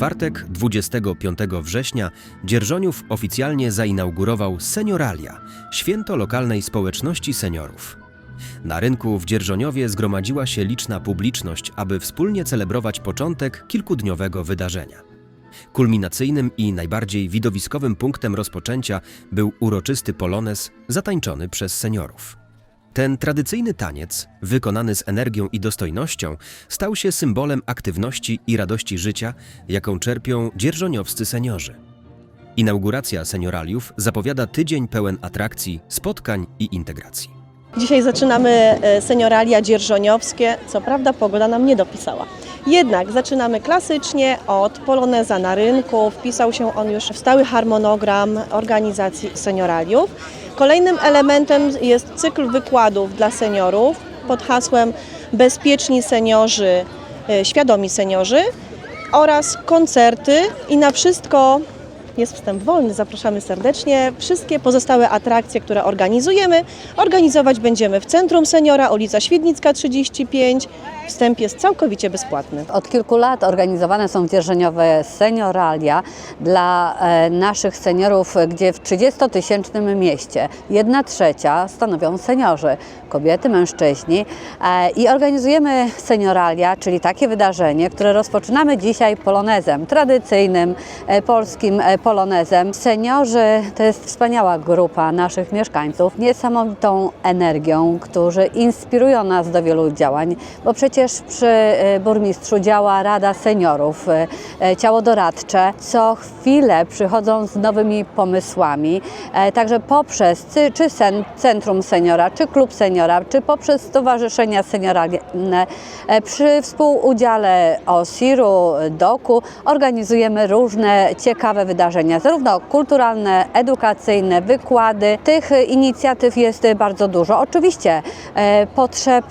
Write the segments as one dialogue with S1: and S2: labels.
S1: czwartek, 25 września, Dzierżoniów oficjalnie zainaugurował Senioralia, święto lokalnej społeczności seniorów. Na rynku w Dzierżoniowie zgromadziła się liczna publiczność, aby wspólnie celebrować początek kilkudniowego wydarzenia. Kulminacyjnym i najbardziej widowiskowym punktem rozpoczęcia był uroczysty polonez zatańczony przez seniorów. Ten tradycyjny taniec, wykonany z energią i dostojnością, stał się symbolem aktywności i radości życia, jaką czerpią dzierżoniowscy seniorzy. Inauguracja senioraliów zapowiada tydzień pełen atrakcji, spotkań i integracji.
S2: Dzisiaj zaczynamy e, senioralia dzierżoniowskie. Co prawda pogoda nam nie dopisała. Jednak zaczynamy klasycznie od poloneza na rynku. Wpisał się on już w stały harmonogram organizacji senioraliów. Kolejnym elementem jest cykl wykładów dla seniorów pod hasłem Bezpieczni seniorzy, e, świadomi seniorzy oraz koncerty i na wszystko jest wstęp wolny, zapraszamy serdecznie. Wszystkie pozostałe atrakcje, które organizujemy, organizować będziemy w Centrum Seniora, ulica Świdnicka 35. Wstęp jest całkowicie bezpłatny.
S3: Od kilku lat organizowane są dzierżoniowe senioralia dla e, naszych seniorów, gdzie w 30-tysięcznym mieście jedna trzecia stanowią seniorzy, kobiety, mężczyźni. E, I organizujemy senioralia, czyli takie wydarzenie, które rozpoczynamy dzisiaj polonezem, tradycyjnym e, polskim polonezem. Seniorzy to jest wspaniała grupa naszych mieszkańców, niesamowitą energią, którzy inspirują nas do wielu działań, bo przecież przy e, burmistrzu działa Rada Seniorów, e, e, ciało doradcze. Co chwilę przychodzą z nowymi pomysłami, także poprzez czy, Centrum Seniora, czy Klub Seniora, czy poprzez Stowarzyszenia Senioralne, przy współudziale OSIR-u, DOK-u organizujemy różne ciekawe wydarzenia, zarówno kulturalne, edukacyjne, wykłady. Tych inicjatyw jest bardzo dużo. Oczywiście potrzeb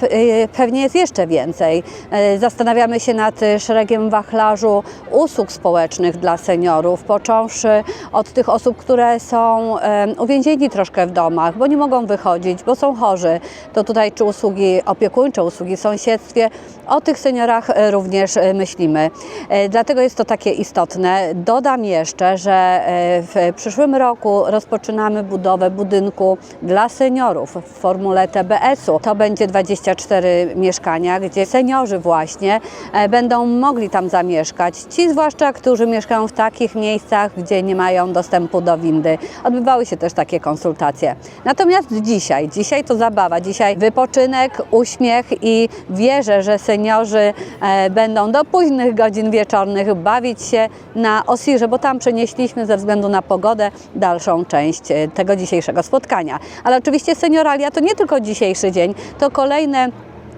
S3: pewnie jest jeszcze więcej. E, Zastanawiamy się nad e, szeregiem wachlarzu usług społecznych dla seniorów, począwszy od tych osób, które są e, uwięzieni troszkę w domach, bo nie mogą wychodzić, bo są chorzy. To tutaj czy usługi opiekuńcze, usługi w sąsiedztwie. O tych seniorach również myślimy. Dlatego jest to takie istotne. Dodam jeszcze, że w przyszłym roku rozpoczynamy budowę budynku dla seniorów w formule TBS-u. To będzie 24 mieszkania, gdzie seniorzy właśnie e, będą mogli tam zamieszkać. Ci zwłaszcza, którzy mieszkają w takich miejscach, gdzie nie mają dostępu do windy. Odbywały się też takie konsultacje. Natomiast dzisiaj, dzisiaj to zabawa, dzisiaj wypoczynek, uśmiech i wierzę, że seniorzy e, będą do późnych godzin wieczornych bawić się na Osirze, bo tam przenieśliśmy ze względu na pogodę dalszą część e, tego dzisiejszego spotkania. Ale oczywiście senioralia to nie tylko dzisiejszy dzień, to kolejne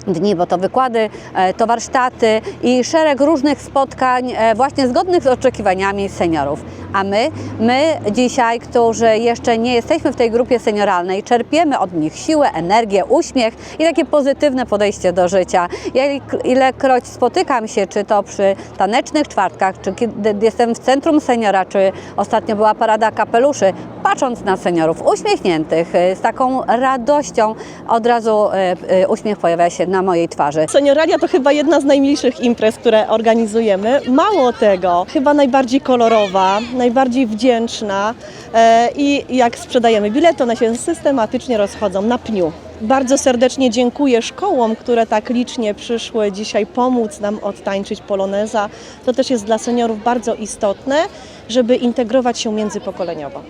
S3: dni, bo to wykłady, e, to warsztaty i szereg różnych spotkań e, właśnie zgodnych z oczekiwaniami seniorów. A my, my dzisiaj, którzy jeszcze nie jesteśmy w tej grupie senioralnej, czerpiemy od nich siłę, energię, uśmiech i takie pozytywne podejście do życia. Ja il- ilekroć spotykam się, czy to przy tanecznych czwartkach, czy kiedy jestem w centrum seniora, czy ostatnio była parada kapeluszy, patrząc na seniorów uśmiechniętych, e, z taką radością, od razu e, e, uśmiech pojawia się na mojej twarzy.
S2: Senioralia to chyba jedna z najmilszych imprez, które organizujemy. Mało tego, chyba najbardziej kolorowa, najbardziej wdzięczna e, i jak sprzedajemy bilety, one się systematycznie rozchodzą na pniu. Bardzo serdecznie dziękuję szkołom, które tak licznie przyszły dzisiaj pomóc nam odtańczyć poloneza. To też jest dla seniorów bardzo istotne, żeby integrować się międzypokoleniowo.